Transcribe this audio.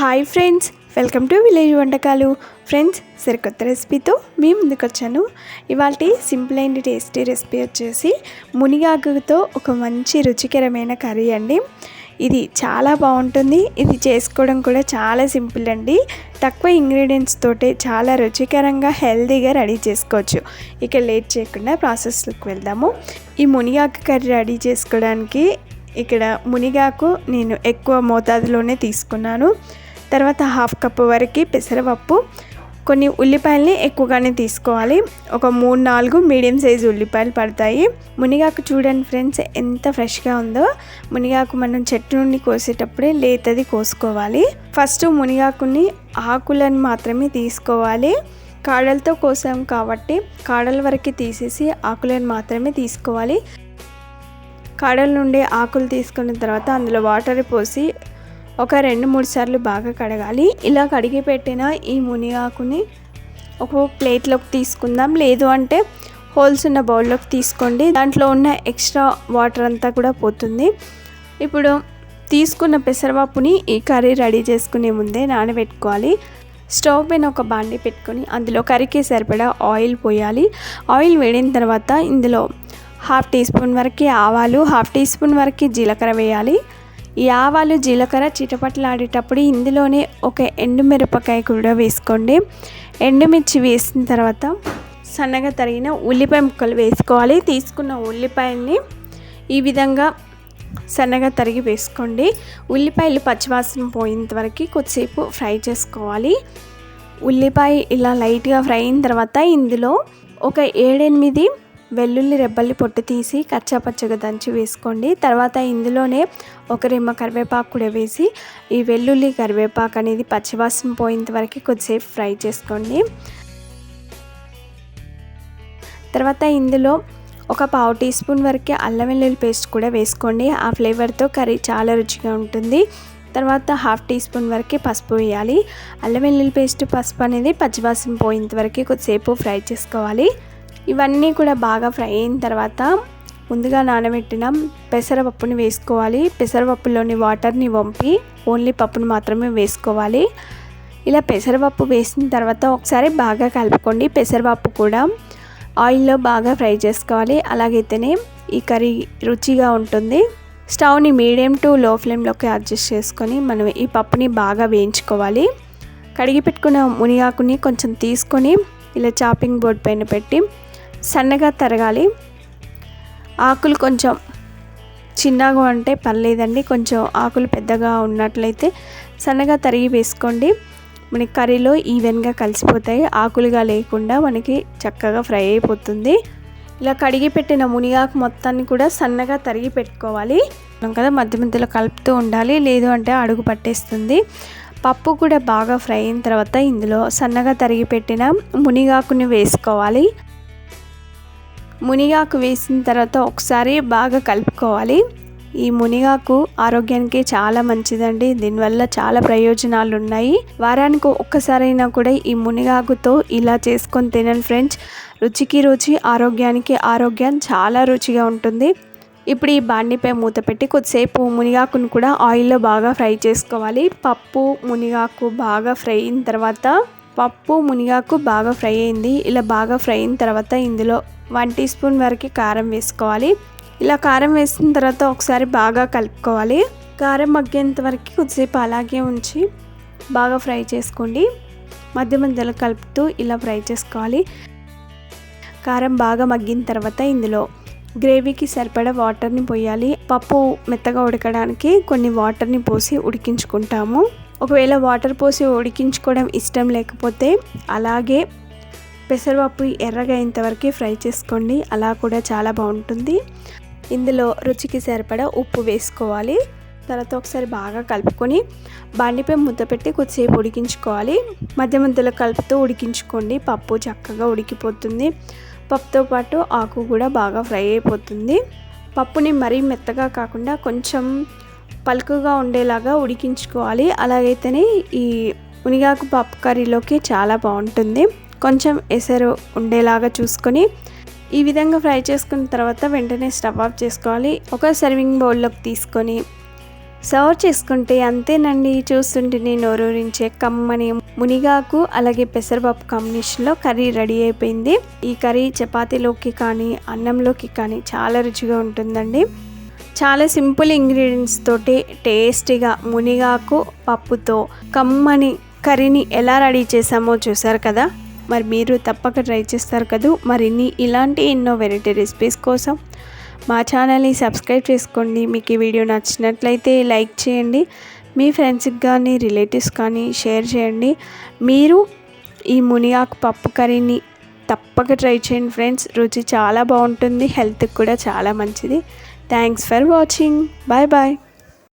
Hi friends welcome to village వంటకాలు. Friends సరికొత్త రెసిపీతో మీ ముందుకు వచ్చాను ఇవాళ సింపుల్ అండ్ టేస్టీ రెసిపీ వచ్చేసి మునిగాకుతో ఒక మంచి రుచికరమైన కర్రీ అండి. ఇది చాలా బాగుంటుంది. ఇది చేసుకోవడం కూడా చాలా సింపుల్ అండి. తక్కువ ఇంగ్రీడియంట్స్ తోటే చాలా రుచికరంగా హెల్తీగా రెడీ చేసుకోవచ్చు. ఇక లేట్ చేయకుండా ప్రాసెస్లోకి వెళ్దాము. ఈ మునిగాకు కర్రీ రెడీ చేసుకోవడానికి ఇక్కడ మునిగాకు నేను ఎక్కువ మోతాదులోనే తీసుకున్నాను. తర్వాత హాఫ్ కప్ వరకు పెసరపప్పు కొన్ని ఉల్లిపాయల్ని ఎక్కువగానే తీసుకోవాలి. ఒక మూడు నాలుగు మీడియం సైజు ఉల్లిపాయలు పడతాయి. మునిగాకు చూడండి ఫ్రెండ్స్ ఎంత ఫ్రెష్గా ఉందో. మునిగాకు మనం చెట్టు నుండి కోసేటప్పుడే లేతది కోసుకోవాలి. ఫస్ట్ మునిగాకుని ఆకులను మాత్రమే తీసుకోవాలి. కాడలతో కోసాం కాబట్టి కాడల వరకు తీసేసి ఆకులను మాత్రమే తీసుకోవాలి. కాడల నుండి ఆకులు తీసుకున్న తర్వాత అందులో వాటర్ పోసి ఒక రెండు మూడు సార్లు బాగా కడగాలి. ఇలా కడిగి పెట్టిన ఈ మునిగాకుని ఒక ప్లేట్లోకి తీసుకుందాం. లేదు అంటే హోల్స్ ఉన్న బౌల్లోకి తీసుకోండి. దాంట్లో ఉన్న ఎక్స్ట్రా వాటర్ అంతా కూడా పోతుంది. ఇప్పుడు తీసుకున్న పెసరపప్పుని ఈ కర్రీ రెడీ చేసుకునే ముందే నానబెట్టుకోవాలి. స్టవ్ పైన ఒక బాండి పెట్టుకొని అందులో కర్రీకి సరిపడా ఆయిల్ పోయాలి. ఆయిల్ వేడిన తర్వాత ఇందులో హాఫ్ టీ స్పూన్ వరకు ఆవాలు హాఫ్ టీ స్పూన్ వరకు జీలకర్ర వేయాలి. ఈ ఆవాలు జీలకర్ర చిటపట్లాడేటప్పుడు ఇందులోనే ఒక ఎండుమిరపకాయ కూడా వేసుకోండి. ఎండుమిర్చి వేసిన తర్వాత సన్నగా తరిగిన ఉల్లిపాయ ముక్కలు వేసుకోవాలి. తీసుకున్న ఉల్లిపాయల్ని ఈ విధంగా సన్నగా తరిగి వేసుకోండి. ఉల్లిపాయలు పచ్చివాసన పోయేంత వరకు కొద్దిసేపు ఫ్రై చేసుకోవాలి. ఉల్లిపాయ ఇలా లైట్గా ఫ్రై అయిన తర్వాత ఇందులో ఒక ఏడెనిమిది వెల్లుల్లి రెబ్బల్ని పొట్టు తీసి కచ్చాపచ్చగా దంచి వేసుకోండి. తర్వాత ఇందులోనే ఒక రెమ్మ కరివేపాకు కూడా వేసి ఈ వెల్లుల్లి కరివేపాకు అనేది పచ్చివాసన పోయేంత వరకు కొద్దిసేపు ఫ్రై చేసుకోండి. తర్వాత ఇందులో ఒక పావు టీ స్పూన్ వరకు అల్లం వెల్లుల్లి పేస్ట్ కూడా వేసుకోండి. ఆ ఫ్లేవర్తో కర్రీ చాలా రుచిగా ఉంటుంది. తర్వాత హాఫ్ టీ స్పూన్ వరకు పసుపు వేయాలి. అల్లం వెల్లుల్లి పేస్ట్ పసుపు అనేది పచ్చివాసన పోయేంత వరకు కొద్దిసేపు ఫ్రై చేసుకోవాలి. ఇవన్నీ కూడా బాగా ఫ్రై అయిన తర్వాత ముందుగా నానబెట్టిన పెసరపప్పుని వేసుకోవాలి. పెసరపప్పులోని వాటర్ని వంపి ఓన్లీ పప్పుని మాత్రమే వేసుకోవాలి. ఇలా పెసరపప్పు వేసిన తర్వాత ఒకసారి బాగా కలుపుకోండి. పెసరపప్పు కూడా ఆయిల్లో బాగా ఫ్రై చేసుకోవాలి. అలాగైతేనే ఈ కర్రీ రుచిగా ఉంటుంది. స్టవ్ని మీడియం టు లో ఫ్లేమ్లోకి అడ్జస్ట్ చేసుకొని మనం ఈ పప్పుని బాగా వేయించుకోవాలి. కడిగి పెట్టుకున్న మునిగాకుని కొంచెం తీసుకొని ఇలా చాపింగ్ బోర్డ్ పైన పెట్టి సన్నగా తరగాలి. ఆకులు కొంచెం చిన్నగా అంటే పర్లేదండి. కొంచెం ఆకులు పెద్దగా ఉన్నట్లయితే సన్నగా తరిగి వేసుకోండి. మనకి కర్రీలో ఈవెన్గా కలిసిపోతాయి. ఆకులుగా లేకుండా మనకి చక్కగా ఫ్రై అయిపోతుంది. ఇలా కడిగి పెట్టిన మునిగాకు మొత్తాన్ని కూడా సన్నగా తరిగి పెట్టుకోవాలి. కదా మధ్య మధ్యలో కలుపుతూ ఉండాలి. లేదు అంటే అడుగు పట్టేస్తుంది. పప్పు కూడా బాగా ఫ్రై అయిన తర్వాత ఇందులో సన్నగా తరిగి పెట్టిన మునిగాకుని వేసుకోవాలి. మునిగాకు వేసిన తర్వాత ఒకసారి బాగా కలుపుకోవాలి. ఈ మునిగాకు ఆరోగ్యానికి చాలా మంచిదండి. దీనివల్ల చాలా ప్రయోజనాలు ఉన్నాయి వారానికి ఒక్కసారైనా కూడా ఈ మునిగాకుతో ఇలా చేసుకొని తినండి ఫ్రెండ్స్. రుచికి రుచి ఆరోగ్యానికి ఆరోగ్యం చాలా రుచిగా ఉంటుంది. ఇప్పుడు ఈ బాండిపై మూత పెట్టి కొద్దిసేపు మునిగాకును కూడా ఆయిల్లో బాగా ఫ్రై చేసుకోవాలి. పప్పు మునిగాకు బాగా ఫ్రై అయిన తర్వాత పప్పు మునిగాకు బాగా ఫ్రై అయింది. ఇలా బాగా ఫ్రై అయిన తర్వాత ఇందులో వన్ టీ స్పూన్ వరకు కారం వేసుకోవాలి. ఇలా కారం వేసిన తర్వాత ఒకసారి బాగా కలుపుకోవాలి. కారం మగ్గేంత వరకు కొద్దిసేపు అలాగే ఉంచి బాగా ఫ్రై చేసుకోండి. మధ్య మధ్యలో కలుపుతూ ఇలా ఫ్రై చేసుకోవాలి. కారం బాగా మగ్గిన తర్వాత ఇందులో గ్రేవీకి సరిపడా వాటర్ని పోయాలి. పప్పు మెత్తగా ఉడకడానికి కొన్ని వాటర్ని పోసి ఉడికించుకుంటాము. ఒకవేళ వాటర్ పోసి ఉడికించుకోవడం ఇష్టం లేకపోతే అలాగే పెసరపప్పు ఎర్రగా అయ్యేంతవరకు ఫ్రై చేసుకోండి. అలా కూడా చాలా బాగుంటుంది. ఇందులో రుచికి సరిపడా ఉప్పు వేసుకోవాలి. తర్వాత ఒకసారి బాగా కలుపుకొని బండిపై ముద్ద పెట్టి కొద్దిసేపు ఉడికించుకోవాలి. మధ్య మధ్యలో కలుపుతూ ఉడికించుకోండి. పప్పు చక్కగా ఉడికిపోతుంది. పప్పుతో పాటు ఆకు కూడా బాగా ఫ్రై అయిపోతుంది. పప్పుని మరీ మెత్తగా కాకుండా కొంచెం పలుకుగా ఉండేలాగా ఉడికించుకోవాలి. అలాగైతేనే ఈ మునిగాకు పప్పు కర్రీలోకి చాలా బాగుంటుంది. కొంచెం ఎసరు ఉండేలాగా చూసుకొని ఈ విధంగా ఫ్రై చేసుకున్న తర్వాత వెంటనే స్టవ్ ఆఫ్ చేసుకోవాలి. ఒక సర్వింగ్ బౌల్లోకి తీసుకొని సర్వ్ చేసుకుంటే అంతేనండి. చూస్తుంటేనే నోరూరించే కమ్మని మునిగాకు అలాగే పెసరపప్పు కాంబినేషన్లో కర్రీ రెడీ అయిపోయింది. ఈ కర్రీ చపాతీలోకి కానీ అన్నంలోకి కానీ చాలా రుచిగా ఉంటుందండి. చాలా సింపుల్ ఇంగ్రీడియంట్స్ తోటి టేస్టీగా మునిగాకు పప్పుతో కమ్మని కర్రీని ఎలా రెడీ చేసామో చూసారు కదా? మరి మీరు తప్పక ట్రై చేస్తారు కదా. మరిన్ని ఇలాంటి ఎన్నో వెరైటీ రెసిపీస్ కోసం మా ఛానల్ని సబ్స్క్రైబ్ చేసుకోండి. మీకు ఈ వీడియో నచ్చినట్లయితే లైక్ చేయండి. మీ ఫ్రెండ్స్కి కానీ రిలేటివ్స్ కానీ షేర్ చేయండి. మీరు ఈ మునిగాకు పప్పు కర్రీని తప్పక ట్రై చేయండి ఫ్రెండ్స్. రుచి చాలా బాగుంటుంది. హెల్త్కి కూడా చాలా మంచిది. Thanks for watching. Bye bye.